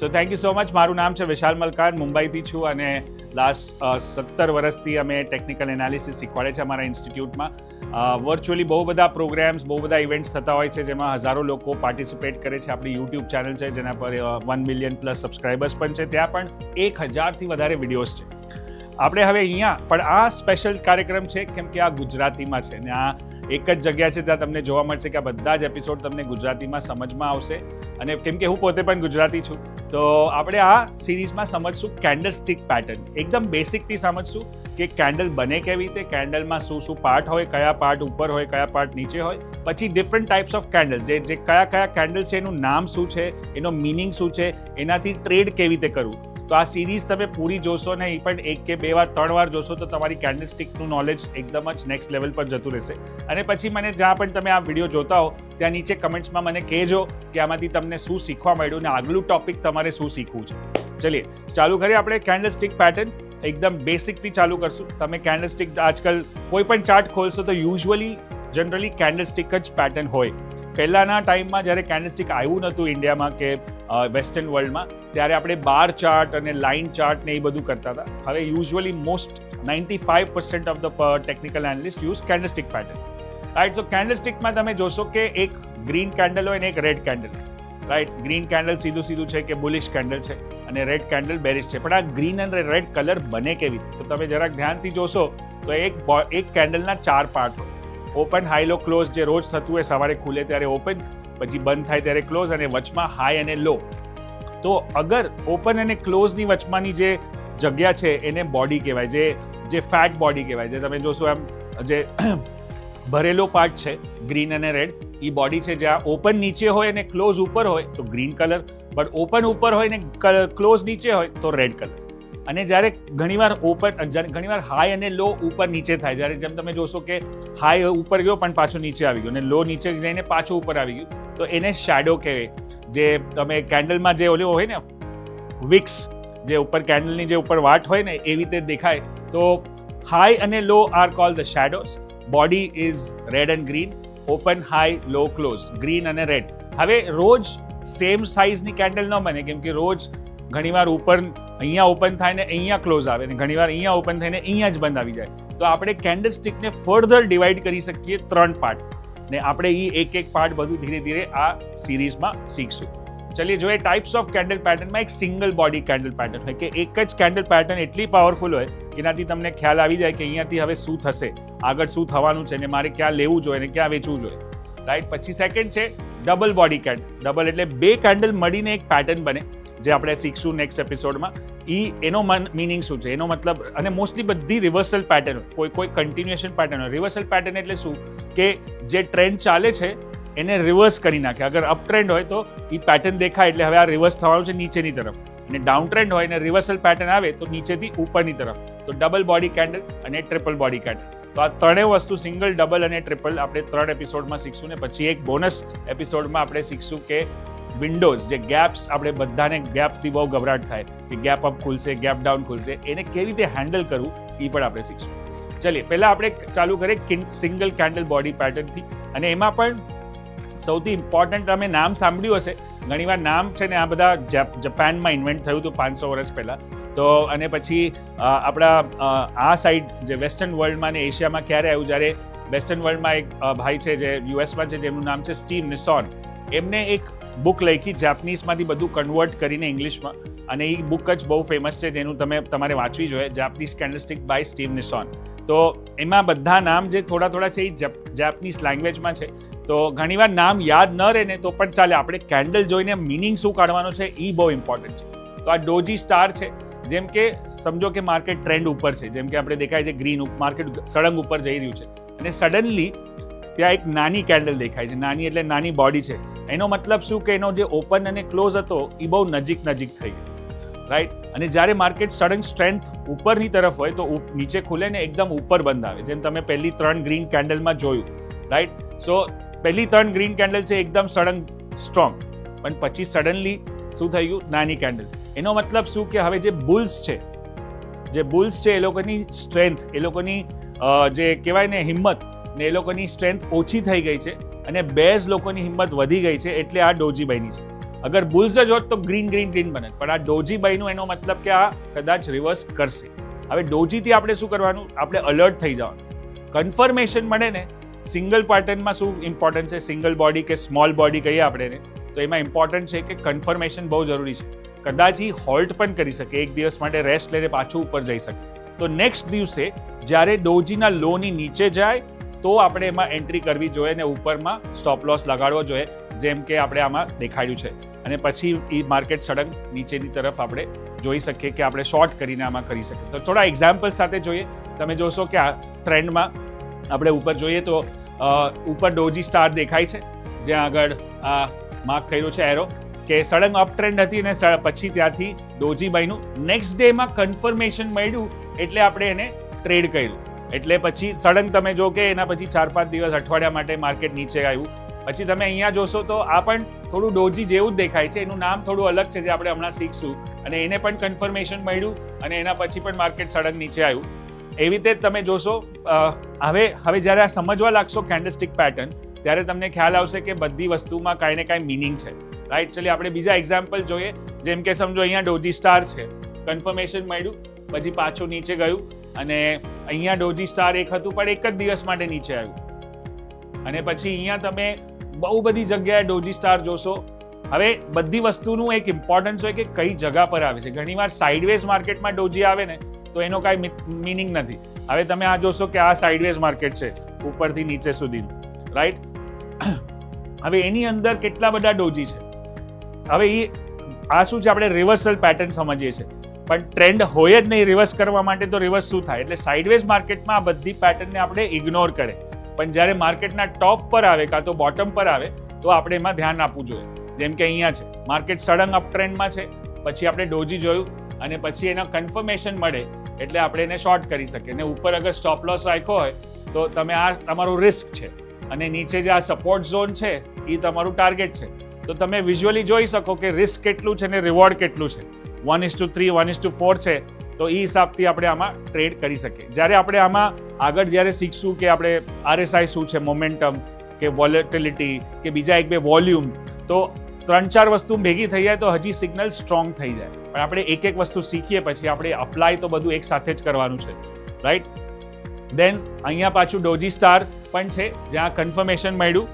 So thank you so much મારું નામ છે વિશાલ મલકાર મુંબઈથી છું અને લાસ્ટ સત્તર વર્ષથી અમે ટેકનિકલ એનાલિસિસ શીખવાડે છે અમારા ઇન્સ્ટિટ્યૂટમાં વર્ચ્યુઅલી બહુ બધા પ્રોગ્રામ્સ બહુ બધા ઇવેન્ટ્સ થતા હોય છે જેમાં હજારો લોકો પાર્ટિસિપેટ કરે છે. આપણી યુટ્યુબ ચેનલ છે, જેના પર વન મિલિયન પ્લસ સબસ્ક્રાઇબર્સ પણ છે. ત્યાં પણ એક હજારથી વધારે વિડીયોઝ છે. આપણે હવે અહીંયા, પણ આ સ્પેશિયલ કાર્યક્રમ છે, કેમ કે આ ગુજરાતીમાં છે, ને આ એક જ જગ્યા છે ત્યાં તમને જોવા મળશે કે આ બધા જ એપિસોડ તમને ગુજરાતીમાં સમજમાં આવશે. અને કેમ કે હું પોતે પણ ગુજરાતી છું, તો આપણે આ સિરીઝમાં સમજશું કેન્ડલ સ્ટિક પેટર્ન એકદમ બેસિકથી સમજશું કે કેન્ડલ બને કેવી રીતે કેન્ડલમાં શું શું પાર્ટ હોય, કયા પાર્ટ ઉપર હોય, કયા પાર્ટ નીચે હોય, પછી ડિફરન્ટ ટાઈપ્સ ઓફ કેન્ડલ જે જે કયા કયા કેન્ડલ છે, એનું નામ શું છે, એનો મિનિંગ શું છે, એનાથી ટ્રેડ કેવી રીતે કરવું. તો આ સિરીઝ તમે પૂરી જોશો ને એ પણ એક કે બે વાર, ત્રણ વાર જોશો તો તમારી કેન્ડલસ્ટિકનું નોલેજ એકદમ જ નેક્સ્ટ લેવલ પર જતું રહેશે. અને પછી મને જ્યાં પણ તમે આ વીડિયો જોતા હો, ત્યાં નીચે કમેન્ટ્સમાં મને કહેજો કે આમાંથી તમને શું શીખવા મળ્યું ને આગલું ટોપિક તમારે શું શીખવું છે. ચલીએ, ચાલુ કરીએ આપણે કેન્ડલ સ્ટિક પેટર્ન એકદમ બેસિકથી ચાલુ કરશું. તમે કેન્ડલસ્ટિક આજકાલ કોઈ પણ ચાર્ટ ખોલશો તો યુઝ્યુઅલી જનરલી કેન્ડલસ્ટિક જ પેટર્ન હોય. પહેલાંના ટાઈમમાં જ્યારે કેન્ડલસ્ટિક આવ્યું નહોતું ઇન્ડિયામાં કે વેસ્ટર્ન વર્લ્ડમાં ત્યારે આપણે બાર ચાર્ટ અને લાઇન ચાર્ટ ને એ બધું કરતા હતા. હવે usually most ninety five percent of the technical analyst use candlestick pattern right so કેન્ડલસ્ટિકમાં તમે જોશો કે એક ગ્રીન કેન્ડલ હોય ને એક red candle right green candle સીધું સીધું છે કે બુલિશ કેન્ડલ છે અને રેડ કેન્ડલ બેરિશ છે. પણ આ ગ્રીન અને રેડ કલર બને કેવી તો તમે જરાક ધ્યાનથી જોશો તો એક એક કેન્ડલના ચાર પાર્ટ હોય. ઓપન હાઈ લો ક્લોઝ જે રોજ થતું હોય, સવારે ખુલે ત્યારે ઓપન, પછી બંધ થાય ત્યારે ક્લોઝ અને વચમાં હાઈ અને લો. તો અગર ઓપન અને ક્લોઝની વચમાંની જે જગ્યા છે, એને બોડી કહેવાય, જે જે ફેટ બોડી કહેવાય, જે તમે જોશો એમ, જે ભરેલો પાર્ટ છે, ગ્રીન અને રેડ એ બોડી છે જ્યાં ઓપન નીચે હોય અને ક્લોઝ ઉપર હોય, તો ગ્રીન કલર બટ ઓપન ઉપર હોય ને ક્લોઝ નીચે હોય, તો રેડ કલર. અને જ્યારે ઘણીવાર ઓપન ઘણીવાર હાઈ અને લો ઉપર નીચે થાય. જ્યારે જેમ તમે જોશો કે હાઈ ઉપર ગયો પણ પાછો નીચે આવી ગયો અને લો નીચે જઈને પાછો ઉપર આવી ગયો, તો એને શેડો કહેવાય. જે તમે કેન્ડલમાં જે ઓલો હોય ને વિક્સ જે ઉપર કેન્ડલની જે ઉપર વાટ હોય ને, એવી રીતે દેખાય. તો હાઈ અને low are call the shadows body is red and green open high low close green અને રેડ હવે રોજ સેમ સાઇઝની કેન્ડલ ન બને, કેમ કે રોજ ઘણીવાર ઉપર, અહીંયા ઓપન થાય ને અહીંયા ક્લોઝ આવે ને ઘણીવાર અહીંયા ઓપન થઈને અહીંયા જ બંધ આવી જાય. તો આપણે કેન્ડલ સ્ટિકને ફર્ધર ડિવાઈડ કરી શકીએ ત્રણ પાર્ટ ને આપણે એ એક એક પાર્ટ બધું ધીરે ધીરે આ સિરીઝમાં શીખશું. ચલીએ, જોઈએ ટાઈપ્સ ઓફ કેન્ડલ પેટર્નમાં એક સિંગલ બોડી કેન્ડલ પેટર્ન હોય કે એક જ કેન્ડલ પેટર્ન એટલી પાવરફુલ હોય એનાથી તમને ખ્યાલ આવી જાય કે અહીંયાથી હવે શું થશે, આગળ શું થવાનું છે ને મારે ક્યાં લેવું જોઈએ ને ક્યાં વેચવું જોઈએ. રાઈટ પછી સેકન્ડ છે ડબલ બોડી કેન્ડલ ડબલ એટલે બે કેન્ડલ મળીને એક પેટર્ન બને. જે આપણે શીખશું નેક્સ્ટ એપિસોડમાં એ એનો મિનિંગ શું છે? એનો મતલબ, અને મોસ્ટલી બધી રિવર્સલ પેટર્ન કોઈ કોઈ કન્ટિન્યુએશન પેટર્ન રિવર્સલ પેટર્ન એટલે શું? કે જે ટ્રેન્ડ ચાલે છે, એને રિવર્સ કરી નાખે. અગર અપ ટ્રેન્ડ હોય તો એ પેટર્ન દેખાય એટલે હવે આ રિવર્સ થવાનું છે નીચેની તરફ. અને ડાઉન ટ્રેન્ડ હોય અને રિવર્સલ પેટર્ન આવે તો નીચેથી ઉપરની તરફ. તો ડબલ બોડી કેન્ડલ અને ટ્રિપલ બોડી કેન્ડલ તો આ ત્રણેય વસ્તુ સિંગલ ડબલ અને ટ્રિપલ આપણે ત્રણ એપિસોડમાં શીખશું ને પછી એક બોનસ એપિસોડમાં આપણે શીખશું કે વિન્ડોઝ જે ગેપ્સ આપણે બધાને ગેપથી બહુ ગભરાટ થાય કે ગેપ અપ ખુલશે ગેપ ડાઉન ખુલશે, એને કેવી રીતે હેન્ડલ કરવું એ પણ આપણે શીખશું. ચલીએ, પહેલાં આપણે ચાલુ કરીએ સિંગલ કેન્ડલ બોડી પેટર્નથી અને એમાં પણ સૌથી ઇમ્પોર્ટન્ટ તમે નામ સાંભળ્યું હશે, ઘણીવાર નામ છે ને આ બધા જપાનમાં ઇન્વેન્ટ થયું હતું પાંચસો વર્ષ પહેલાં. તો અને પછી આપણા આ સાઈડ જે વેસ્ટર્ન વર્લ્ડમાં ને એશિયામાં ક્યારે આવ્યું? જ્યારે વેસ્ટર્ન વર્લ્ડમાં એક ભાઈ છે જે યુએસમાં છે, જેમનું નામ છે સ્ટીવ નિસોન. એમને એક બુક લખી જાપનીઝમાંથી બધું કન્વર્ટ કરીને ઇંગ્લિશમાં. અને એ બુક જ બહુ ફેમસ છે, જેનું તમે તમારે વાંચવી જોઈએ Japanese candlestick by Steve Nison તો એમાં બધા નામ જે થોડા થોડા છે એ જાપનીઝ લેંગ્વેજમાં છે. તો ઘણીવાર નામ યાદ ન રહે ને તો પણ ચાલે. આપણે કેન્ડલ જોઈને મિનિંગ શું કાઢવાનો છે એ બહુ ઇમ્પોર્ટન્ટ છે. તો આ ડોજી સ્ટાર છે, જેમ કે સમજો કે માર્કેટ ટ્રેન્ડ ઉપર છે. જેમ કે આપણે દેખાય છે ગ્રીન માર્કેટ સળંગ ઉપર જઈ રહ્યું છે. અને સડનલી ત્યાં એક નાની કેન્ડલ દેખાય છે. નાની એટલે નાની બોડી છે. એનો મતલબ શું કે એનો જે ઓપન અને ક્લોઝ હતો એ બહુ નજીક નજીક થઈ ગયો. રાઈટ અને જ્યારે માર્કેટ સડન સ્ટ્રેન્થ ઉપરની તરફ હોય, તો નીચે ખુલે ને એકદમ ઉપર બંધ આવે. જેમ તમે પહેલી ત્રણ ગ્રીન કેન્ડલમાં જોયું. રાઈટ સો પહેલી ત્રણ ગ્રીન કેન્ડલ છે, એકદમ સડન સ્ટ્રોંગ પણ પછી સડનલી શું થઈ ગયું? નાની કેન્ડલ એનો મતલબ શું કે હવે જે બુલ્સ છે, જે બુલ્સ છે, એ લોકોની સ્ટ્રેન્થ એ લોકોની જે કહેવાય ને હિંમત ને એ લોકોની સ્ટ્રેન્થ ઓછી થઈ ગઈ છે અને બેઝ લોકોની હિંમત વધી ગઈ છે એટલે આ ડોજી બની છે. અગર બુલ્સ જ હોત તો ગ્રીન ગ્રીન ગ્રીન બને. પણ આ ડોજી બાયનું એનો મતલબ કે આ કદાચ રિવર્સ કરશે. હવે ડોજીથી આપણે શું કરવાનું? આપણે અલર્ટ થઈ જવાનું. કન્ફર્મેશન મળે ને સિંગલ પેટર્નમાં શું ઇમ્પોર્ટન્ટ છે? સિંગલ બોડી કે સ્મોલ બોડી કહીએ આપણે તો એમાં ઇમ્પોર્ટન્ટ છે કે કન્ફર્મેશન બહુ જરૂરી છે. કદાચ એ હોલ્ટ પણ કરી શકે, એક દિવસ માટે રેસ્ટ લઈને પાછું ઉપર જઈ શકે. તો નેક્સ્ટ દિવસે જ્યારે ડોજીના લોની નીચે જાય તો આપણે એમાં એન્ટ્રી કરવી જોઈએ અને ઉપરમાં સ્ટોપ લોસ લગાડવો જોઈએ, જેમ કે આપણે આમાં દેખાડ્યું છે. અને પછી એ માર્કેટ સડક નીચેની તરફ આપણે જોઈ શકીએ કે આપણે શોર્ટ કરીને આમાં કરી શકીએ. તો થોડા એક્ઝામ્પલ સાથે જોઈએ. તમે જોશો કે આ ટ્રેન્ડમાં આપણે ઉપર જોઈએ તો ઉપર ડોજી સ્ટાર દેખાય છે, જ્યાં આગળ આ માર્ક કર્યું છે એરો કે સડંગ અપ ટ્રેન્ડ હતી અને પછી ત્યાંથી ડોજીબાઈનું નેક્સ્ટ ડેમાં કન્ફર્મેશન મળ્યું, એટલે આપણે એને ટ્રેડ કર્યું. એટલે પછી સડન તમે જો કે એના પછી ચાર પાંચ દિવસ અઠવાડિયા માટે માર્કેટ નીચે આવ્યું. પછી તમે અહીંયા જોશો તો આ પણ થોડું ડોજી જેવું જ દેખાય છે. એનું નામ થોડું અલગ છે જે આપણે હમણાં શીખશું. અને એને પણ કન્ફર્મેશન મળ્યું અને એના પછી પણ માર્કેટ સડન નીચે આવ્યું. એવી રીતે તમે જોશો હવે હવે જ્યારે આ સમજવા લાગશો કેન્ડલસ્ટિક પેટર્ન ત્યારે તમને ખ્યાલ આવશે કે બધી વસ્તુમાં કાંઈ ને કાંઈ મિનિંગ છે. રાઈટ ચલી આપણે બીજા એક્ઝામ્પલ જોઈએ. જેમ કે સમજો અહીંયા ડોજી સ્ટાર છે. કન્ફર્મેશન મળ્યું. પછી પાછું નીચે ગયું. અને અહીંયા ડોજી સ્ટાર એક હતું, પણ એક જ દિવસ માટે નીચે આવ્યું. અને પછી અહીંયા તમે બહુ બધી જગ્યાએ ડોજી સ્ટાર જોશો. હવે બધી વસ્તુનું એક ઇમ્પોર્ટન્સ હોય કે કઈ જગા પર આવે છે. ઘણીવાર સાઇડવેઝ માર્કેટમાં ડોજી આવે ને, તો એનો કાંઈ મિનિંગ નથી. હવે તમે આ જોશો કે આ સાઇડવેઝ માર્કેટ છે, ઉપરથી નીચે સુધીનું રાઈટ હવે એની અંદર કેટલા બધા ડોજી છે? હવે એ આ શું છે? આપણે રિવર્સલ પેટર્ન સમજીએ છીએ. પણ ટ્રેન્ડ હોય જ નહીં રિવર્સ કરવા માટે તો રિવર્સ શું થાય? એટલે સાઇડવેઝ માર્કેટમાં આ બધી પેટર્નને આપણે ઇગ્નોર કરે. પણ જ્યારે માર્કેટના ટોપ પર આવે કાં તો બોટમ પર આવે, તો આપણે એમાં ધ્યાન આપવું જોઈએ. જેમ કે અહીંયા છે. માર્કેટ સડંગ અપ ટ્રેન્ડમાં છે. પછી આપણે ડોજી જોયું અને પછી એના કન્ફર્મેશન મળે, એટલે આપણે એને શોર્ટ કરી શકીએ. અને ઉપર અગર સ્ટોપ લોસ રાખ્યો હોય, તો તમે આ તમારું રિસ્ક છે. અને નીચે જે આ સપોર્ટ ઝોન છે એ તમારું ટાર્ગેટ છે. તો તમે વિઝ્યુઅલી જોઈ શકો કે રિસ્ક કેટલું છે ને રિવોર્ડ કેટલું છે. One is two three one is two four છે, તો એ હિસાબથી આપણે આમાં ટ્રેડ કરી શકીએ. જ્યારે આપણે આમાં આગળ જ્યારે શીખશું કે આપણે આરએસઆઈ શું છે મોમેન્ટમ કે વોલેટિલિટી કે બીજા એક બે વોલ્યુમ તો ત્રણ ચાર વસ્તુ ભેગી થઈ જાય તો હજી સિગ્નલ સ્ટ્રોંગ થઈ જાય. પણ આપણે એક એક વસ્તુ શીખીએ પછી આપણે અપ્લાય તો બધું એક સાથે જ કરવાનું છે. રાઈટ દેન અહીંયા પાછું ડોજી સ્ટાર પણ છે, જ્યાં કન્ફર્મેશન મળ્યું.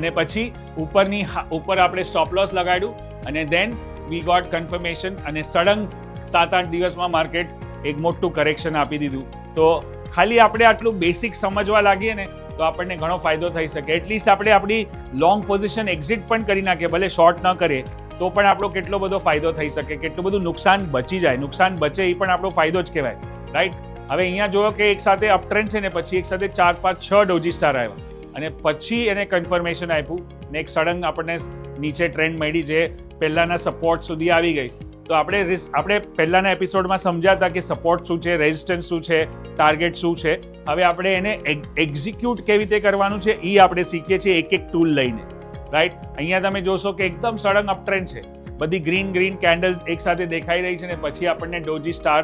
અને પછી ઉપરની ઉપર આપણે સ્ટોપ લોસ લગાડ્યું અને દેન વી ગોટ કન્ફર્મેશન અને સડંગ સાત આઠ દિવસમાં માર્કેટ એક મોટું કરેક્શન આપી દીધું. તો ખાલી આપણે આટલું બેસિક સમજવા લાગીએ ને, તો આપણને ઘણો ફાયદો થઈ શકે. એટલીસ્ટ આપણે આપણી લોંગ પોઝિશન એક્ઝિટ પણ કરી નાખીએ, ભલે શોર્ટ ન કરીએ તો પણ આપણો કેટલો બધો ફાયદો થઈ શકે, કેટલું બધું નુકસાન બચી જાય. નુકસાન બચે એ પણ આપણો ફાયદો જ કહેવાય. રાઈટ હવે અહીંયા જોયો કે એક સાથે અપટ્રેન્ડ છે ને, પછી એક સાથે ચાર, પાંચ, છ ડોજી સ્ટાર આવ્યા. અને પછી એને કન્ફર્મેશન આપ્યું ને એક સડંગ આપણને નીચે ટ્રેન્ડ મળી જે પહેલાંના સપોર્ટ સુધી આવી ગઈ. તો આપણે રિસ્ક આપણે પહેલાંના એપિસોડમાં સમજ્યા હતા કે સપોર્ટ શું છે રેઝિસ્ટન્સ શું છે ટાર્ગેટ શું છે. હવે આપણે એને એક્ઝિક્યુટ કેવી રીતે કરવાનું છે એ આપણે શીખીએ છીએ એક એક ટૂલ લઈને. રાઈટ અહીંયા તમે જોશો કે એકદમ સડન અપટ્રેન્ડ છે. બધી ગ્રીન ગ્રીન કેન્ડલ એક સાથે દેખાઈ રહી છે ને પછી આપણને ડોજી સ્ટાર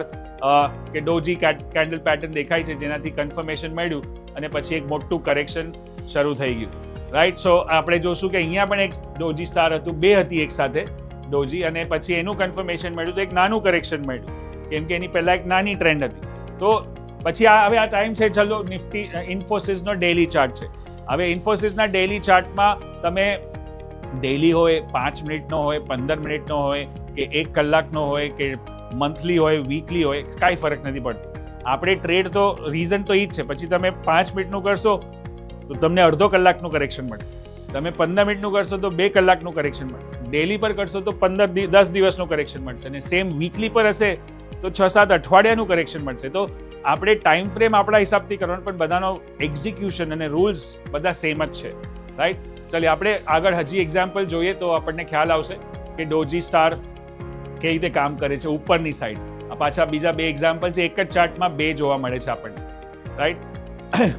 કે ડોજી કેન્ડલ પેટર્ન દેખાય છે, જેનાથી કન્ફર્મેશન મળ્યું અને પછી એક મોટું કરેક્શન શરૂ થઈ ગયું. રાઈટ સો આપણે જોશું કે અહીંયા પણ એક ડોજી સ્ટાર હતું, બે હતી એક સાથે ડોજી અને પછી એનું કન્ફર્મેશન મળ્યું તો એક નાનું કરેક્શન મળ્યું, કેમ કે એની પહેલાં એક નાની ટ્રેન્ડ હતી. તો પછી આ, હવે આ ટાઈમ છે, ચલો નિફ્ટી ઇન્ફોસિસનો ડેલી ચાર્ટ છે. હવે ઇન્ફોસિસના ડેલી ચાર્ટમાં તમે ડેલી હોય, પાંચ મિનિટનો હોય, પંદર મિનિટનો હોય, કે એક કલાકનો હોય, કે મંથલી હોય વીકલી હોય, કાંઈ ફરક નથી પડતો. આપણે ટ્રેડ તો રીઝન તો એ જ છે. પછી તમે પાંચ મિનિટનું કરશો તો તમને અડધો કલાકનું કરેક્શન મળશે. તમે પંદર મિનિટનું કરશો તો બે કલાકનું કરેક્શન મળશે. ડેલી પર કરશો તો પંદર દસ દિવસનું કરેક્શન મળશે. અને સેમ વીકલી પર હશે તો છ, સાત અઠવાડિયાનું કરેક્શન મળશે. તો આપણે ટાઈમ ફ્રેમ આપણા હિસાબથી કરવાનું, પણ બધાનો એક્ઝિક્યુશન અને રૂલ્સ બધા સેમ જ છે. રાઈટ ચાલો આપણે આગળ હજી એક્ઝામ્પલ જોઈએ તો આપણને ખ્યાલ આવશે કે ડોજી સ્ટાર કેવી રીતે કામ કરે છે ઉપરની સાઈડ પાછા બીજા બે એક્ઝામ્પલ છે. એક જ ચાર્ટમાં બે જોવા મળે છે આપણને. રાઈટ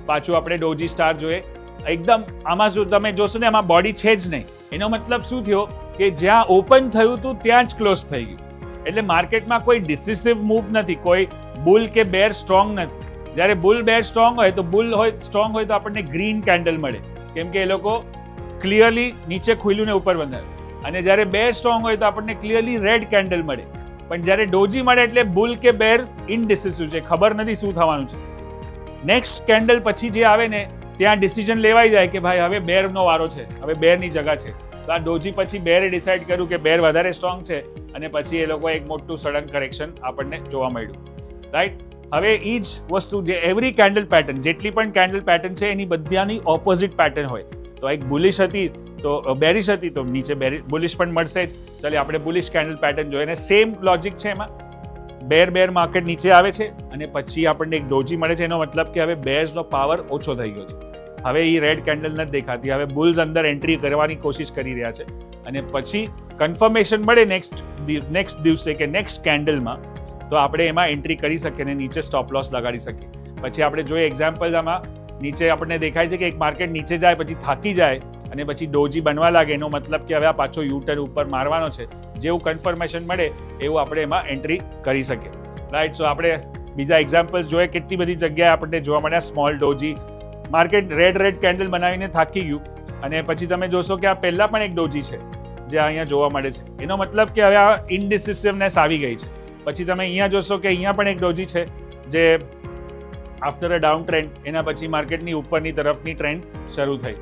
પાછું આપણે ડોજી સ્ટાર જોઈએ. એકદમ, આમાં શું તમે જોશો ને, આમાં બોડી છે જ નહીં. એનો મતલબ શું થયો કે જ્યાં ઓપન થયું હતું, ત્યાં જ ક્લોઝ થઈ ગયું. એટલે માર્કેટમાં કોઈ ડિસિસિવ મૂવ નથી, કોઈ બુલ કે બેર સ્ટ્રોંગ નથી. જ્યારે બુલ બેર સ્ટ્રોંગ હોય, તો બુલ હોય સ્ટ્રોંગ હોય તો આપણને ગ્રીન કેન્ડલ મળે. કેમ કે એ લોકો ક્લિયરલી નીચે ખુલ્યું ને ઉપર બંધાયું. અને જ્યારે બે સ્ટ્રોંગ હોય, તો આપણને ક્લિયરલી રેડ કેન્ડલ મળે. પણ જ્યારે ડોજી મળે, એટલે બુલ કે બેર ઇનડિસિસિવ છે. ખબર નથી શું થવાનું છે. નેક્સ્ટ કેન્ડલ પછી જે આવે ને, ત્યાં ડિસિઝન લેવાઈ જાય કે ભાઈ, હવે બેરનો વારો છે, હવે બેરની જગા છે. તો આ ડોજી પછી બેરે ડિસાઈડ કર્યું કે બેર વધારે સ્ટ્રોંગ છે અને પછી એ લોકો એક મોટું સડન કરેક્શન આપણને જોવા મળ્યું. રાઈટ હવે એ જ વસ્તુ જે એવરી કેન્ડલ પેટર્ન જેટલી પણ કેન્ડલ પેટર્ન છે, એની બધાની ઓપોઝિટ પેટર્ન હોય. તો એક બુલિશ હતી, તો બેરિશ હતી, તો નીચે બેરી બુલિશ પણ મળશે જ. ચાલે, આપણે બુલિશ કેન્ડલ પેટર્ન જોઈએ સેમ લોજિક છે એમાં? બેર બેર માર્કેટ નીચે આવે છે અને પછી આપણને એક ડોજી મળે છે. એનો મતલબ કે હવે બેર્સનો પાવર ઓછો થઈ ગયો છે. હવે એ રેડ કેન્ડલ નથી દેખાતી. હવે બુલ્સ અંદર એન્ટ્રી કરવાની કોશિશ કરી રહ્યા છે. અને પછી કન્ફર્મેશન મળે નેક્સ્ટ નેક્સ્ટ દિવસે કે નેક્સ્ટ કેન્ડલમાં તો આપણે એમાં એન્ટ્રી કરી શકીએ અને નીચે સ્ટોપ લોસ લગાડી શકીએ. પછી આપણે જોઈએ એક્ઝામ્પલ આમાં, નીચે આપણને દેખાય છે કે એક માર્કેટ નીચે જાય, પછી થાકી જાય, અને પછી ડોજી બનવા લાગે. એનો મતલબ કે હવે આ પાછો યુટર ઉપર મારવાનો છે. જેવું કન્ફર્મેશન મળે, એવું આપણે એમાં એન્ટ્રી કરી શકીએ. રાઈટ સો આપણે બીજા એક્ઝામ્પલ્સ જોઈએ, કેટલી બધી જગ્યાએ આપણને જોવા મળ્યા small doji market red red candle બનાવીને થાકી ગયું. અને પછી તમે જોશો કે આ પહેલાં પણ એક ડોજી છે, જે અહીંયા જોવા મળે છે. એનો મતલબ કે હવે આ ઇનડિસિસિવનેસ આવી ગઈ છે. પછી તમે અહીંયા જોશો કે અહીંયા પણ એક ડોજી છે, જે આફ્ટર અ ડાઉન ટ્રેન્ડ એના પછી માર્કેટની ઉપરની તરફની ટ્રેન્ડ શરૂ થઈ.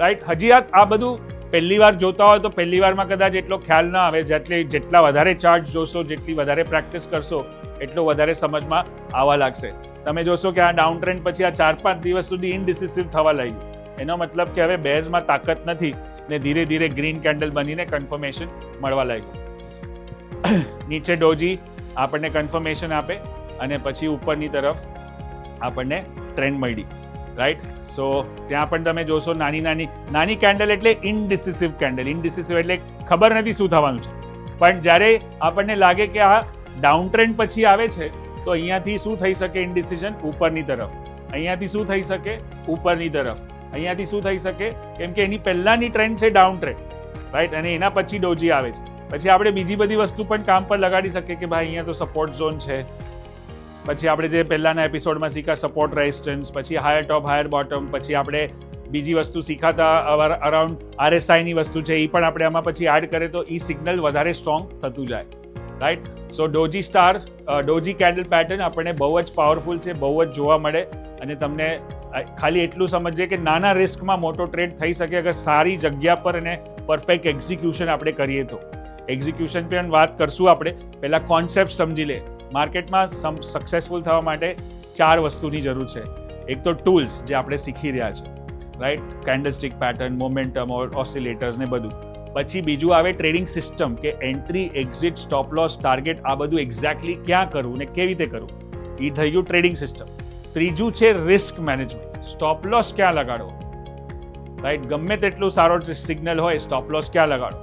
રાઈટ હજી આ બધું પહેલી વાર જોતા હોય તો પહેલી વારમાં કદાચ એટલો ખ્યાલ ના આવે, જેટલી, જેટલા વધારે ચાર્ટ જોશો, જેટલી વધારે પ્રેક્ટિસ કરશો, એટલો વધારે સમજમાં આવવા લાગશે. તમે જોશો કે આ ડાઉન ટ્રેન્ડ પછી આ ચાર પાંચ દિવસ સુધી ઇનડિસિસિવ થવા લાગ્યું. એનો મતલબ કે હવે બેઝમાં તાકાત નથી ને ધીરે ધીરે ગ્રીન કેન્ડલ બનીને કન્ફર્મેશન મળવા લાગ્યું. નીચે ડોજી આપણને કન્ફર્મેશન આપે અને પછી ઉપરની તરફ આપણને ટ્રેન્ડ મળી. રાઈટ સો ત્યાં પણ તમે જોશો નાની નાની નાની કેન્ડલ એટલે ઇનડિસિસિવ કેન્ડલ ઇનડિસિસિવ એટલે ખબર નથી શું થવાનું છે. પણ જ્યારે આપણને લાગે કે આ ડાઉન ટ્રેન્ડ પછી આવે છે, તો અહીંયાથી શું થઈ શકે ઇનડિસિઝન ઉપરની તરફ. અહીંયાથી શું થઈ શકે? ઉપરની તરફ. અહીંયાથી શું થઈ શકે? કેમ કે એની પહેલાંની ટ્રેન્ડ છે ડાઉન ટ્રેન્ડ રાઈટ અને એના પછી ડોજી આવે છે. પછી આપણે બીજી બધી વસ્તુ પણ કામ પર લગાડી શકીએ કે ભાઈ, અહીંયા તો સપોર્ટ ઝોન છે. પછી આપણે જે પહેલાના એપિસોડમાં શીખ્યા સપોર્ટ રેઝિસ્ટન્સ પછી હાયર ટોપ હાયર બોટમ પછી આપણે બીજી વસ્તુ શીખાતા અરાઉન્ડ આરએસઆઈની વસ્તુ છે, એ પણ આપણે આમાં પછી એડ કરીએ તો એ સિગ્નલ વધારે સ્ટ્રોંગ થતું જાય. Right so doji star doji candle pattern આપણને બહુ જ પાવરફુલ છે, બહુ જ જોવા મળે અને તમને ખાલી એટલું સમજીએ કે નાના રિસ્કમાં મોટો ટ્રેડ થઈ શકે અગર સારી જગ્યા પર અને પરફેક્ટ એક્ઝિક્યુશન આપણે કરીએ તો. એક્ઝિક્યુશન પણ વાત કરશું આપણે. પહેલાં કોન્સેપ્ટ સમજી લે. માર્કેટમાં સક્સેસફુલ થવા માટે ચાર વસ્તુની જરૂર છે. એક તો ટૂલ્સ જે આપણે શીખી રહ્યા છે right candlestick pattern momentum oscillators ને બધું. પછી બીજું આવે ટ્રેડિંગ સિસ્ટમ કે entry exit stop loss target આ બધું એક્ઝેક્ટલી ક્યાં કરવું ને કેવી રીતે કરવું. એ થઈ ગયું ટ્રેડિંગ સિસ્ટમ ત્રીજું છે રિસ્ક મેનેજમેન્ટ સ્ટોપ લોસ ક્યાં લગાડવો? રાઈટ ગમે તેટલું સારો સિગ્નલ હોય સ્ટોપ લોસ ક્યાં લગાડો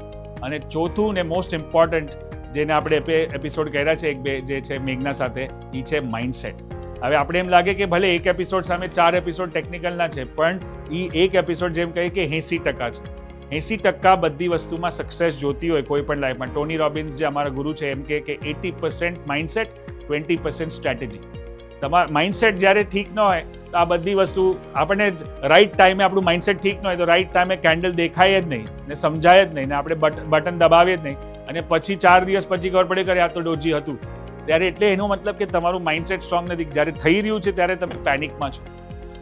અને ચોથું ને મોસ્ટ ઇમ્પોર્ટન્ટ જેને આપણે એપિસોડ કર્યા છે એક બે, જે છે મેઘના સાથે એ છે માઇન્ડસેટ હવે આપણે એમ લાગે કે ભલે એક એપિસોડ સામે ચાર એપિસોડ ટેકનિકલના છે, પણ એ એક એપિસોડ જેમ કહીએ કે એંસી ટકા છે. એંસી ટકા બધી વસ્તુમાં સક્સેસ જોતી હોય કોઈ પણ લાઈફમાં ટોની રોબિન્સ જે અમારા ગુરુ છે, એમ કે eighty percent mindset twenty percent strategy તમારા માઇન્ડસેટ જ્યારે ઠીક ન હોય તો આ બધી વસ્તુ આપણને રાઈટ ટાઈમે આપણું માઇન્ડસેટ ઠીક ન હોય, તો રાઈટ ટાઈમે કેન્ડલ દેખાય જ નહીં, ને સમજાય જ નહીં, ને આપણે બટન દબાવીએ જ નહીં. અને પછી ચાર દિવસ પછી ખબર પડે કે આ તો ડોજી હતું. ત્યારે એટલે એનો મતલબ કે તમારું માઇન્ડસેટ સ્ટ્રોંગ નથી. જ્યારે થઈ રહ્યું છે ત્યારે તમે પેનિકમાં છો.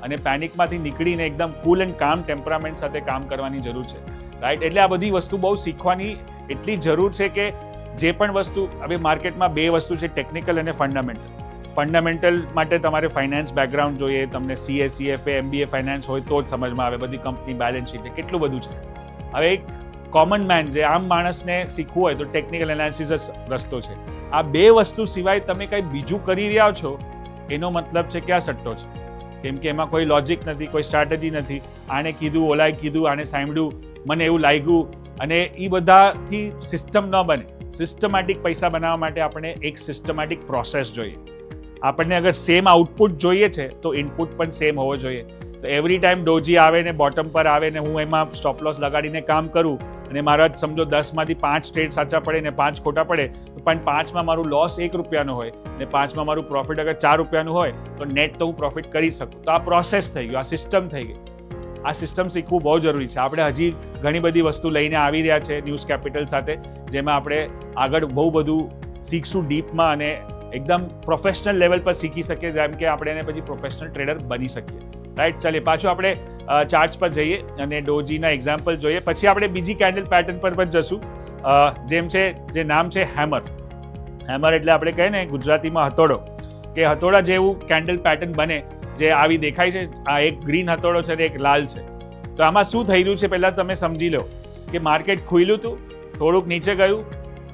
અને પેનિકમાંથી નીકળીને એકદમ કુલ એન્ડ કામ ટેમ્પરામેન્ટ સાથે કામ કરવાની જરૂર છે. રાઈટ એટલે આ બધી વસ્તુ બહુ શીખવાની એટલી જરૂર છે કે જે પણ વસ્તુ, હવે માર્કેટમાં બે વસ્તુ છે ટેકનિકલ અને ફંડામેન્ટલ ફંડામેન્ટલ માટે તમારે ફાઇનાન્સ બેકગ્રાઉન્ડ જોઈએ, તમને સીએ સીએફએ એમબીએ ફાઇનાન્સ હોય તો જ સમજમાં આવે, બધી કંપની બેલેન્સ શીટ કેટલું બધું છે. હવે એક કોમન મેન જે આમ માણસને શીખવું હોય તો ટેકનિકલ એનાલિસિસ જ રસ્તો છે. આ બે વસ્તુ સિવાય તમે કંઈ બીજું કરી રહ્યા છો, એનો મતલબ છે કે આ સટ્ટો છે. કેમ કે એમાં કોઈ લોજિક નથી, કોઈ સ્ટ્રેટેજી નથી. આણે કીધું, ઓલાએ કીધું, આને સાંભળ્યું, મને એવું લાગ્યું અને એ બધાથી સિસ્ટમ ન બને. સિસ્ટમેટિક પૈસા બનાવવા માટે આપણે એક સિસ્ટમેટિક પ્રોસેસ જોઈએ. આપણને અગર સેમ આઉટપુટ જોઈએ છે, તો ઇનપુટ પણ સેમ હોવો જોઈએ. તો એવરી ટાઈમ ડોજી આવે ને બોટમ પર આવે ને હું એમાં સ્ટોપ લોસ લગાડીને કામ કરું અને મારા સમજો દસમાંથી પાંચ ટ્રેડ સાચા પડે ને પાંચ ખોટા પડે પણ પાંચમાં મારું લોસ એક રૂપિયાનો હોય ને પાંચમાં મારું પ્રોફિટ અગર ચાર રૂપિયાનું હોય, તો નેટ તો હું પ્રોફિટ કરી શકું. તો આ પ્રોસેસ થઈ ગયું, આ સિસ્ટમ થઈ ગઈ. આ સિસ્ટમ શીખવું બહુ જરૂરી છે. આપણે હજી ઘણી બધી વસ્તુ લઈને આવી રહ્યા છે ન્યૂઝ કેપિટલ સાથે, જેમાં આપણે આગળ બહુ બધું શીખશું ડીપમાં અને એકદમ પ્રોફેશનલ લેવલ પર શીખી શકીએ, જેમ કે આપણે એને પછી પ્રોફેશનલ ટ્રેડર બની શકીએ. રાઈટ ચાલે પાછું આપણે ચાર્ટ્સ પર જઈએ અને ડોજીના એક્ઝામ્પલ જોઈએ. પછી આપણે બીજી કેન્ડલ પેટર્ન પર પણ જશું. જેમ છે, જે નામ છે હેમર હેમર એટલે આપણે કહીએ ને, ગુજરાતીમાં હથોડો. કે હથોડા જેવું કેન્ડલ પેટર્ન બને, જે આવી દેખાય છે. આ એક ગ્રીન હથોડો છે અને એક લાલ છે. તો આમાં શું થઈ રહ્યું છે? પહેલાં તમે સમજી લો કે માર્કેટ ખુલ્યું હતું, થોડુંક નીચે ગયું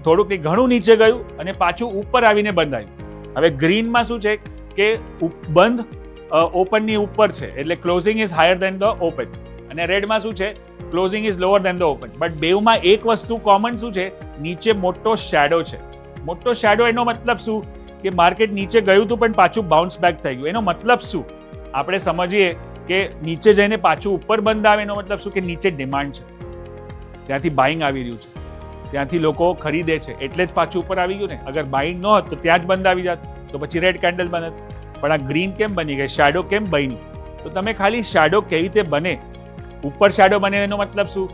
થોડુંક ઘણું નીચે ગયું અને પાછું ઉપર આવીને બંધ આવ્યું. હવે ગ્રીનમાં શું છે કે બંધ ઓપનની ઉપર છે, એટલે closing is higher than the open અને રેડમાં શું છે? Closing is lower than the open but બેવમાં એક વસ્તુ કોમન શું છે? નીચે મોટો શેડો છે. મોટો શેડો એનો મતલબ શું? કે માર્કેટ નીચે ગયું હતું પણ પાછું બાઉન્સ બેક થઈ ગયું. એનો મતલબ શું? આપણે સમજીએ કે નીચે જઈને પાછું ઉપર બંધ આવે એનો મતલબ શું? કે નીચે ડિમાન્ડ છે. ત્યાંથી બાઇંગ આવી રહ્યું છે. ત્યાંથી લોકો ખરીદે છે. એટલે જ પાછું ઉપર આવી ગયું ને. અગર બાઇંગ ન હોત તો ત્યાં જ બંધ આવી જાત. તો પછી રેડ કેન્ડલ બનત પણ આ ગ્રીન કેમ બની ગઈ? શેડો કેમ બની તો તમે ખાલી શેડો કેવી રીતે બને? ઉપર શેડો બને એનો મતલબ શું?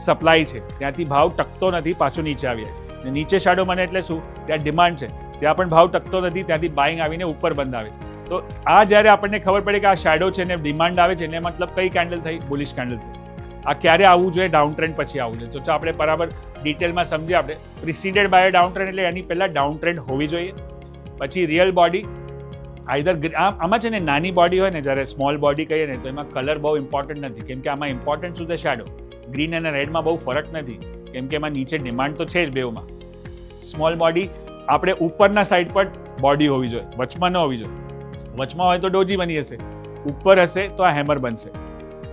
સપ્લાય છે. ત્યાંથી ભાવ ટકતો નથી, પાછો નીચે આવી જાય. નીચે શેડો બને એટલે શું? ત્યાં ડિમાન્ડ છે. ત્યાં પણ ભાવ ટકતો નથી, ત્યાંથી બાઇંગ આવીને ઉપર બંધ આવે છે. તો આ જ્યારે આપણને ખબર પડે કે આ શેડો છે ને ડિમાન્ડ આવે છે, એને મતલબ કઈ કેન્ડલ થઈ? બુલિશ કેન્ડલ થઈ. આ ક્યારે આવવું જોઈએ? ડાઉન ટ્રેન્ડ પછી આવવું જોઈએ. તો આપણે બરાબર ડિટેલમાં સમજીએ આપણે. પ્રિસિડેડ બાય ડાઉન ટ્રેન્ડ એટલે એની પહેલાં ડાઉન ટ્રેન્ડ હોવી જોઈએ. પછી રિયલ બોડી આઈધર આમાં છે ને નાની બોડી હોય ને, જ્યારે સ્મોલ બોડી કહીએ ને, તો એમાં કલર બહુ ઇમ્પોર્ટન્ટ નથી. કેમ કે આમાં ઇમ્પોર્ટન્ટ શું છે? શેડો ગ્રીન અને રેડમાં બહુ ફરક નથી. કેમ કે એમાં નીચે ડિમાન્ડ તો છે જ બેવમાં સ્મોલ બોડી આપણે ઉપરના સાઈડ પર બોડી હોવી જોઈએ. વચમાં ન હોવી જોઈએ. વચમાં હોય તો ડોજી બની હશે ઉપર હશે તો આ હેમર બનશે.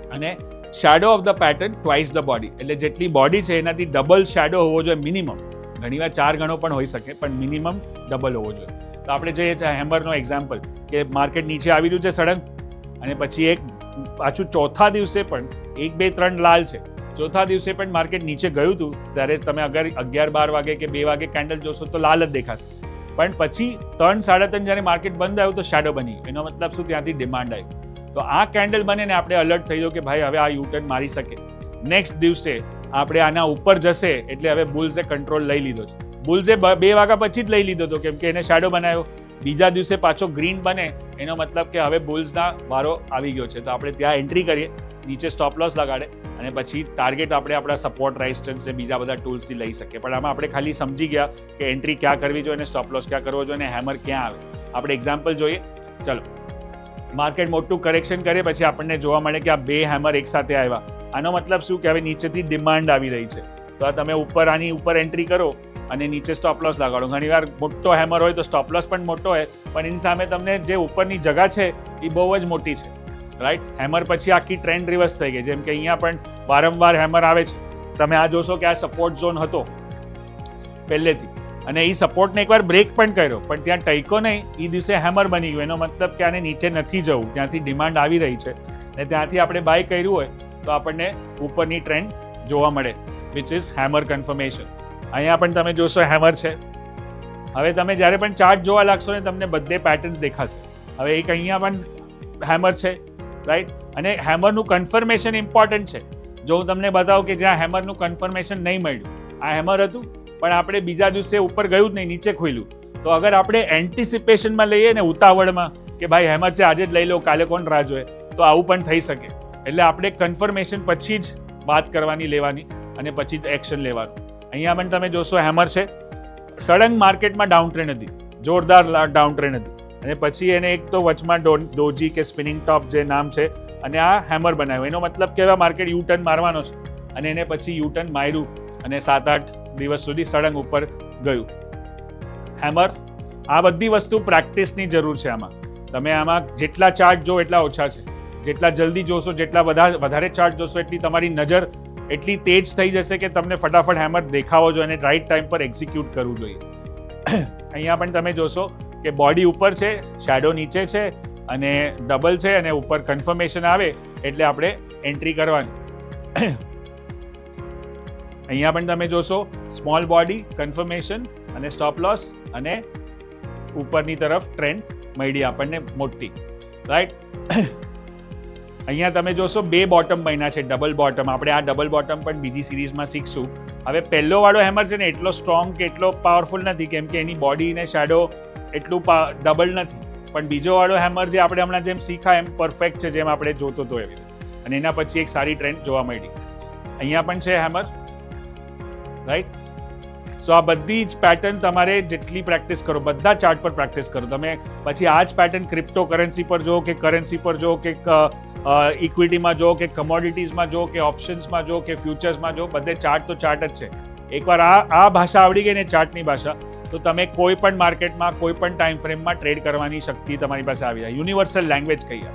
અને shadow of the pattern twice the body એટલે જેટલી બોડી છે, એનાથી ડબલ શેડો હોવો જોઈએ મિનિમમ ઘણીવાર ચાર ગણો પણ હોઈ શકે, પણ મિનિમમ ડબલ હોવો જોઈએ. તો આપણે જોઈએ હેમ્બરનો એક્ઝામ્પલ કે માર્કેટ નીચે આવી રહ્યું છે સડન અને પછી એક પાછું ચોથા દિવસે પણ, એક, બે, ત્રણ લાલ છે. ચોથા દિવસે પણ માર્કેટ નીચે ગયું હતું, ત્યારે તમે અગર અગિયાર, બાર વાગે કે બે વાગે કેન્ડલ જોશો તો લાલ જ દેખાશે. પણ પછી ત્રણ, સાડા ત્રણ જ્યારે માર્કેટ બંધ આવ્યું તો શેડો બની. એનો મતલબ શું? ત્યાંથી ડિમાન્ડ આવી. તો આ કેન્ડલ બને ને આપણે અલર્ટ થઈ જાવ કે ભાઈ હવે આ યુટર્ન મારી શકે. નેક્સ્ટ દિવસે આપણે આના ઉપર જશે એટલે હવે બુલ્સે કંટ્રોલ લઈ લીધો છે. બુલ્સે બે વાગ્યા પછી જ લઈ લીધો હતો કેમ કે એને શેડો બનાવ્યો બીજા દિવસે પાછો ગ્રીન બને, એનો મતલબ કે હવે બુલ્સના વારો આવી ગયો છે. તો આપણે ત્યાં એન્ટ્રી કરીએ, નીચે સ્ટોપ લોસ લગાડે અને પછી ટાર્ગેટ આપણે આપણા સપોર્ટ રેઝિસ્ટન્સ ને બીજા બધા ટૂલ્સથી લઈ શકીએ. પણ આમાં આપણે ખાલી સમજી ગયા કે એન્ટ્રી ક્યાં કરવી જોઈએ અને સ્ટોપ લોસ ક્યાં કરવો જોઈએ અને હેમર ક્યાં આવે. આપણે એક્ઝામ્પલ જોઈએ. ચલો. માર્કેટ મોટું કરેક્શન કરે, પછી આપણને જોવા મળે કે આ બે હેમર એકસાથે આવ્યા. આનો મતલબ શું કે હવે નીચેથી ડિમાન્ડ આવી રહી છે. તો આ તમે ઉપર, આની ઉપર એન્ટ્રી કરો અને નીચે સ્ટોપ લોસ લગાડો. ઘણીવાર મોટો હેમર હોય તો સ્ટોપ લોસ પણ મોટો હોય, પણ એની સામે તમને જે ઉપરની જગા છે, એ બહુ જ મોટી છે. રાઈટ હેમર પછી આખી ટ્રેન્ડ રિવર્સ થઈ ગઈ. જેમ કે અહીંયા પણ વારંવાર હેમર આવે છે. તમે આ જોશો કે આ સપોર્ટ ઝોન હતો પહેલેથી. અને એ સપોર્ટને એકવાર બ્રેક પણ કર્યો. પણ ત્યાં ટૈકો નહીં. એ દિવસે હેમર બની ગયો. એનો મતલબ કે આને નીચે નથી જવું. ત્યાંથી ડિમાન્ડ આવી રહી છે. ને ત્યાંથી આપણે બાય કર્યું હોય, તો આપણને ઉપરની ટ્રેન્ડ જોવા મળે વિચ ઇઝ હેમર કન્ફર્મેશન અહીંયા પણ તમે જોશો હેમર છે. હવે તમે જ્યારે પણ ચાર્ટ જોવા લાગશો ને, તમને બધે પેટર્ન દેખાશે. હવે એક અહીંયા પણ હેમર છે રાઈટ અને હેમરનું કન્ફર્મેશન ઇમ્પોર્ટન્ટ છે. જો હું તમને બતાવું કે જ્યાં હેમરનું કન્ફર્મેશન નહીં મળ્યું, આ હેમર હતું પણ આપણે બીજા દિવસે ઉપર ગયું જ નહીં, નીચે ખોલ્યું તો અગર આપણે એન્ટિસિપેશનમાં લઈએ ને ઉતાવળમાં કે ભાઈ હેમર છે, આજે જ લઈ લો, કાલે કોણ રાહ જોઈએ તો આવું પણ થઈ શકે. એટલે આપણે કન્ફર્મેશન પછી જ વાત કરવાની, લેવાની અને પછી જ એક્શન લેવાનું. અહીંયા પણ તમે જોશો હેમર છે. સડંગ માર્કેટમાં ડાઉન ટ્રેન હતી. જોરદાર ડાઉન ટ્રેન હતી. અને પછી એને એક તો વચમાં ડોજી કે સ્પિનિંગ ટોપ જે નામ છે, અને આ હેમર બનાવ્યું. એનો મતલબ કે માર્કેટ યુ ટર્ન મારવાનો છે. અને એને પછી યુ ટર્ન માર્યું અને સાત આઠ દિવસ સુધી સળંગ ઉપર ગયું. હેમર, આ બધી વસ્તુ પ્રેક્ટિસની જરૂર છે આમાં. તમે આમાં જેટલા ચાર્ટ જો એટલા ઓછા છે. જેટલા જલ્દી જોશો, જેટલા વધારે ચાર્ટ જોશો, એટલી તમારી નજર એટલી તેજ થઈ જશે કે તમને ફટાફટ હેમર દેખાવો જોઈએ અને રાઈટ ટાઈમ પર એક્ઝિક્યુટ કરવું જોઈએ. અહીંયા પણ તમે જોશો કે બોડી ઉપર છે શેડો નીચે છે અને ડબલ છે અને ઉપર કન્ફર્મેશન આવે એટલે આપણે એન્ટ્રી કરવાની. અહીંયા પણ તમે જોશો સ્મોલ બોડી કન્ફર્મેશન અને સ્ટોપ લોસ અને ઉપરની તરફ ટ્રેન્ડ મળી આપણને મોટી. રાઈટ અહીંયા તમે જોશો, બે બોટમ બન્યા છે ડબલ બોટમ આપણે આ ડબલ બોટમ પણ બીજી સિરીઝમાં શીખશું. હવે પહેલો વાળો હેમર છે ને, એટલો સ્ટ્રોંગ કે એટલો પાવરફુલ નથી, કેમ કે એની બોડી ને શેડો એટલું ડબલ નથી. પણ બીજો વાળો હેમર જે આપણે હમણાં જેમ શીખા એમ પરફેક્ટ છે, જેમ આપણે જોતો હતો એવી અને એના પછી એક સારી ટ્રેન્ડ જોવા મળી. અહીંયા પણ છે હેમર રાઈટ સો આ બધી જ પેટર્ન તમારે જેટલી પ્રેક્ટિસ કરો, બધા ચાર્ટ પર પ્રેક્ટિસ કરો. તમે પછી આ જ પેટર્ન ક્રિપ્ટો કરન્સી પર જો કે કરન્સી પર જો કે ઇક્વિટીમાં જો કે કમોડિટીઝમાં જો કે ઓપ્શન્સમાં જો કે ફ્યુચર્સમાં જો બધે ચાર્ટ તો ચાર્ટ જ છે. એકવાર આ આ ભાષા આવડી ગઈ ને ચાર્ટની ભાષા, તો તમે કોઈ પણ માર્કેટમાં કોઈ પણ ટાઈમ ફ્રેમમાં ટ્રેડ કરવાની શક્તિ તમારી પાસે આવી જાય. યુનિવર્સલ લેંગ્વેજ કહીએ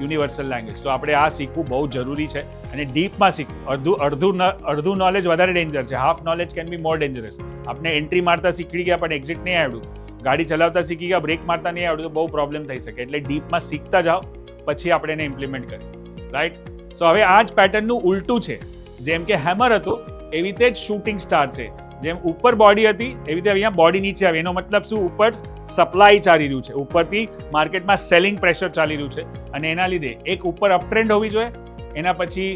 યુનિવર્સલ લેંગ્વેજ તો આપણે આ શીખવું બહુ જરૂરી છે અને ડીપમાં શીખવું. અડધું અડધું અડધું નોલેજ વધારે ડેન્જર છે. Half knowledge can be more dangerous આપણે એન્ટ્રી મારતા શીખી ગયા પણ એક્ઝિટ નહીં આવડ્યું ગાડી ચલાવતા શીખી ગયા બ્રેક મારતા નહીં આવડ્યું તો બહુ પ્રોબ્લેમ થઈ શકે. એટલે ડીપમાં શીખતા જાઓ, પછી આપણે એને ઇમ્પ્લિમેન્ટ કરીએ. રાઈટ સો હવે આ જ પેટર્નનું ઉલટું છે. જેમ કે હેમર હતું, એવી રીતે જ શૂટિંગ સ્ટાર છે. જેમ ઉપર બોડી હતી, એવી રીતે અહીંયા બોડી નીચે આવી. એનો મતલબ શું? ઉપર સપ્લાય ચાલી રહ્યું છે. ઉપરથી માર્કેટમાં સેલિંગ પ્રેશર ચાલી રહ્યું છે. અને એના લીધે એક ઉપર અપટ્રેન્ડ હોવી જોઈએ. એના પછી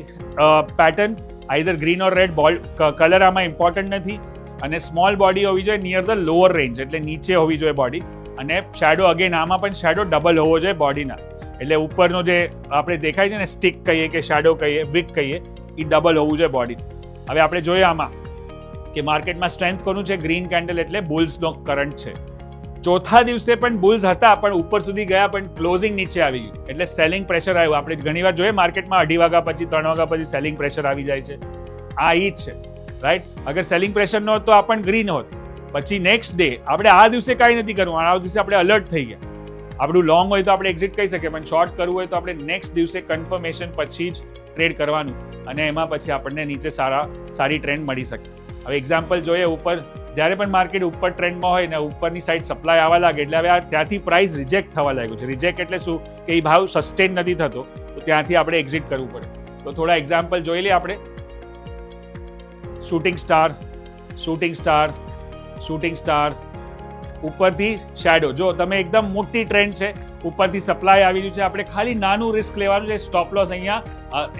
pattern either green or red ball colour આમાં ઇમ્પોર્ટન્ટ નથી. અને સ્મોલ બોડી હોવી જોઈએ નિયર ધ લોઅર રેન્જ એટલે નીચે હોવી જોઈએ બોડી અને શેડો અગેન આમાં પણ શેડો ડબલ હોવો જોઈએ બોડીના એટલે ઉપરનો જે આપણે દેખાય છે ને સ્ટિક કહીએ કે શેડો કહીએ વિક કહીએ, એ ડબલ હોવું જોઈએ બોડી હવે આપણે જોઈએ આમાં. કે માર્કેટમાં સ્ટ્રેન્થ કોનું છે? ગ્રીન કેન્ડલ એટલે બુલ્સનો કરંટ છે. ચોથા દિવસે પણ બુલ્સ હતા, પણ ઉપર સુધી ગયા, પણ ક્લોઝિંગ નીચે આવી ગયું. એટલે સેલિંગ પ્રેશર આવ્યું. આપણે ઘણીવાર જોઈએ, માર્કેટમાં અઢી વાગ્યા પછી, ત્રણ વાગ્યા પછી સેલિંગ પ્રેશર આવી જાય છે. આ ઈ જ છે. રાઈટ અગર સેલિંગ પ્રેશર ન હોત તો આ પણ ગ્રીન હોત. પછી નેક્સ્ટ ડે આપણે આ દિવસે કાંઈ નથી કરવું. આ દિવસે આપણે અલર્ટ થઈ ગયા. આપણું લોંગ હોય તો આપણે એક્ઝિટ કહી શકીએ, પણ શોર્ટ કરવું હોય તો આપણે નેક્સ્ટ દિવસે કન્ફર્મેશન પછી જ ટ્રેડ કરવાનું. અને એમાં પછી આપણને નીચે સારા, સારી ટ્રેન્ડ મળી શકે. હવે એક્ઝામ્પલ જોઈએ ઉપર. જ્યારે પણ માર્કેટ ઉપર ટ્રેન્ડમાં હોય ને ઉપરની સાઈડ સપ્લાય આવવા લાગે, એટલે હવે આ ત્યાંથી પ્રાઇસ રિજેક્ટ થવા લાગ્યું છે. રિજેક્ટ એટલે શું? કે એ ભાવ સસ્ટેન નથી થતો, તો ત્યાંથી આપણે એક્ઝિટ કરવું પડે. તો થોડા એક્ઝામ્પલ જોઈ લઈએ આપણે. Shooting star shooting star shooting star ઉપરથી શેડો જો તમે એકદમ મોટી ટ્રેન્ડ છે, ઉપરથી સપ્લાય આવી રહ્યું છે, આપણે ખાલી નાનું રિસ્ક લેવાનું છે. સ્ટોપ લોસ અહીંયા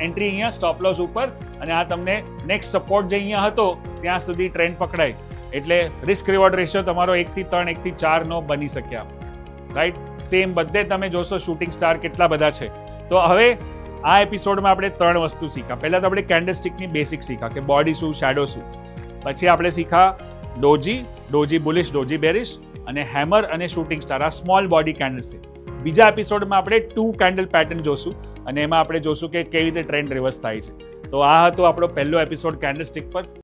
એન્ટ્રી અહીંયા સ્ટોપ લોસ ઉપર. અને આ તમને નેક્સ્ટ સપોર્ટ જે અહીંયા હતો, ત્યાં સુધી ટ્રેન્ડ પકડાય. એટલે રિસ્ક રિવોર્ડ રેશિયો તમારો એકથી ત્રણ, એકથી ચારનો બની શક્યા રાઈટ સેમ બધે તમે જોશો શૂટિંગ સ્ટાર કેટલા બધા છે. તો હવે આ એપિસોડમાં આપણે ત્રણ વસ્તુ શીખા. પહેલાં તો આપણે કેન્ડલસ્ટિકની બેસિક શીખા, કે બોડી શું શેડો શું. પછી આપણે શીખા doji doji bullish doji bearish અને હેમર અને શૂટિંગ સ્ટાર આ સ્મોલ બોડી કેન્ડલસ્ટિક બીજા એપિસોડમાં આપણે ટુ કેન્ડલ પેટર્ન જોશું. અને એમાં આપણે જોશું કે કેવી રીતે ટ્રેન્ડ રિવર્સ થાય છે. તો આ હતો આપણો પહેલો એપિસોડ કેન્ડલસ્ટિક પર.